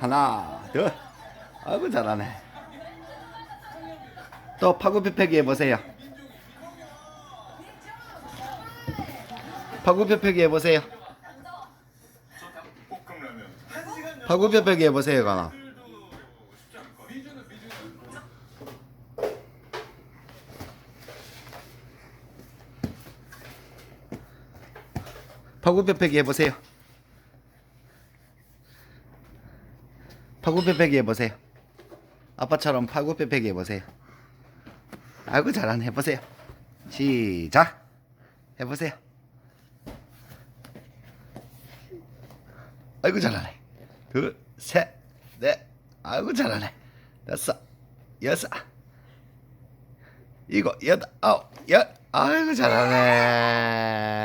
하나, 둘. 아이고 잘하네. 또 파구펴펴기 해보세요. 파구펴펴기 해보세요. 파구펴펴기 해보세요, 가나. 파구펴펴기 해보세요. 파구펴펴기 해보세요. 아빠처럼 파구펴펴기 해보세요. 아이고 잘하네 해보세요. 시작. 해보세요. 아이고 잘하네. 둘, 셋, 넷. 아이고 잘하네. 다섯, 여섯, 일곱, 여덟, 아홉, 열. 아이고 잘하네.